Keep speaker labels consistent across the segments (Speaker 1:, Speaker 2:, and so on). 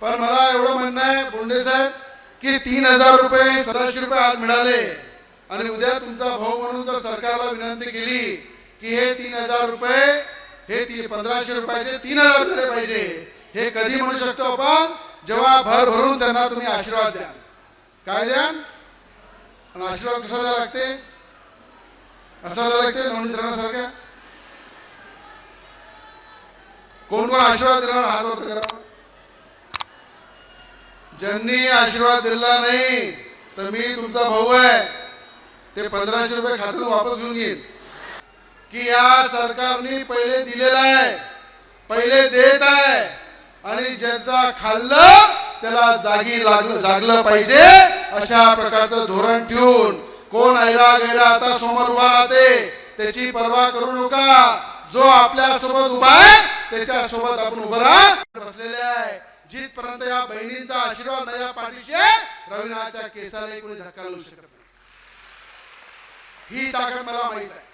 Speaker 1: पण मला एवढं म्हणणं आहे बोंडे साहेब की तीन हजार रुपये सतराशे रुपये आज मिळाले. आणि उद्या तुमचा भाऊ म्हणून जर सरकारला विनंती केली की हे तीन हजार रुपये हे ती पंधराशे रुपयाचे तीन हजार झाले पाहिजे. हे कधी म्हणू शकतो आपण? जेव्हा भर भरून त्यांना तुम्ही आशीर्वाद द्या काय द्या आणि आशीर्वाद कसा द्यावा लागते? असा द्यावा लागते? नवनीत कोण कोण आशीर्वाद देणार? हात वर्त करा ज्यांनी आशीर्वाद दिला नाही तर मी तुमचा भाऊ आहे. ते पंधराशे रुपये खात्यात वापस घेऊन घेईन की या सरकारने पहिले दिलेला आहे पहिले देत आहे आणि ज्याचा खाल्लं त्याला जागी लागलं जागलं पाहिजे अशा प्रकारचं धोरण ठेवून कोण ऐरा गैरा आता समोर उभा राहते त्याची पर्वा करू नका. जो आपल्यासोबत उभा आहे त्याच्या सोबत आपण उभा राहा. बसलेले आहे. जिथपर्यंत या बहिणींचा आशीर्वाद नाही या पाठीशी रवीनाच्या केसालाही कोणी धक्का लावू शकत नाही. ही ताकद मला माहीत आहे.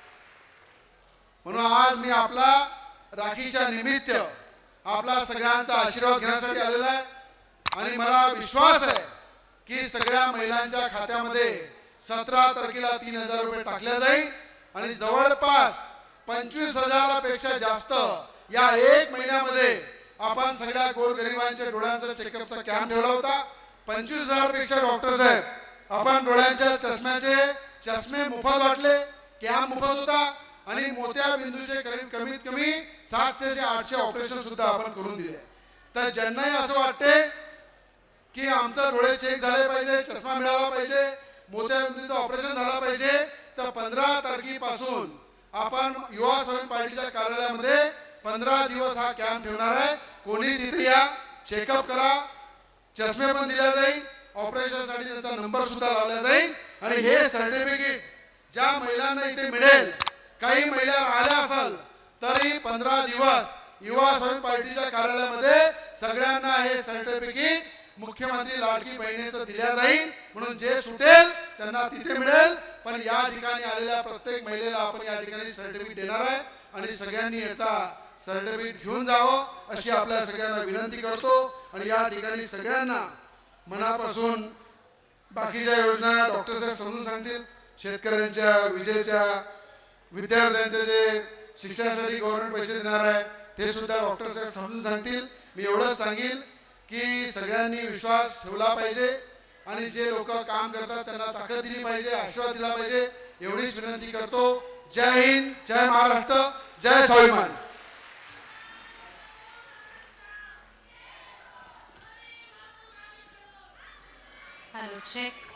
Speaker 1: म्हणून आज मी आपला राखीच्या निमित्त आपला सगळ्यांचा आशीर्वाद घेण्यासाठी आलेला आहे. आणि मला विश्वास आहे की सगळ्या महिलांच्या खात्यामध्ये सतरा तारखेला तीन हजार रुपये टाकले जाईल. आणि जवळपास पंचवीस हजारापेक्षा जास्त या एक महिन्यामध्ये आपण सगळ्या गोरगरिबांच्या डोळ्यांचा चेकअपचा कॅम्प ठेवला होता. पंचवीस हजारपेक्षा डॉक्टर साहेब आपण डोळ्यांच्या चष्म्याचे चष्मे मोफत वाटले कॅम्प मोफत होता. आणि मोत्या बिंदूचे करीब कमीत कमी सात ते आठशे ऑपरेशन सुद्धा आपण करून दिले. तर ज्यांनाही असं वाटते की आमचा डोळे चेक झाले पाहिजे चष्मा मिळाला पाहिजे मोत्या बिंदूचं ऑपरेशन झालं पाहिजे तर पंधरा तारखेपासून आपण युवा स्वयं पार्टीच्या कार्यालयामध्ये पंधरा दिवस हा कॅम्प ठेवणार आहे. कोणी तिथे या चेकअप करा चष्मे पण दिल्या जाईल ऑपरेशनसाठी त्याचा नंबर सुद्धा लावला जाईल आणि हे सर्टिफिकेट ज्या महिलांना इथे मिळेल काही महिला आल्या असेल तरी पंधरा दिवस युवा स्वयं पार्टीच्या कार्यालयामध्ये सगळ्यांना हे सर्टिफिकेट मुख्यमंत्री लाडकी बहिणीचं दिल्या जाईल म्हणून जे सुटेल त्यांना तिथे मिळेल पण या ठिकाणी आलेल्या प्रत्येक महिलेला आपण या ठिकाणी सर्टिफिकेट देणार आहे आणि सगळ्यांनी याचा सर्टिफिकेट घेऊन जावं अशी आपल्या सगळ्यांना विनंती करतो. आणि या ठिकाणी सगळ्यांना मनापासून बाकीच्या योजना डॉक्टर साहेब समजून सांगतील. शेतकऱ्यांच्या विजेच्या विद्यार्थ्यांचे जे शिक्षणासाठी गव्हर्नमेंट पैसे देणार आहे ते सुद्धा डॉक्टर साहेब समजून सांगतील. मी एवढंच सांगेल की सगळ्यांनी विश्वास ठेवला पाहिजे. आणि जे लोक काम करतात त्यांना ताकद दिली पाहिजे आशीर्वाद दिला पाहिजे. एवढीच विनंती करतो. जय हिंद जय महाराष्ट्र जय स्वाभिमान.
Speaker 2: Hello check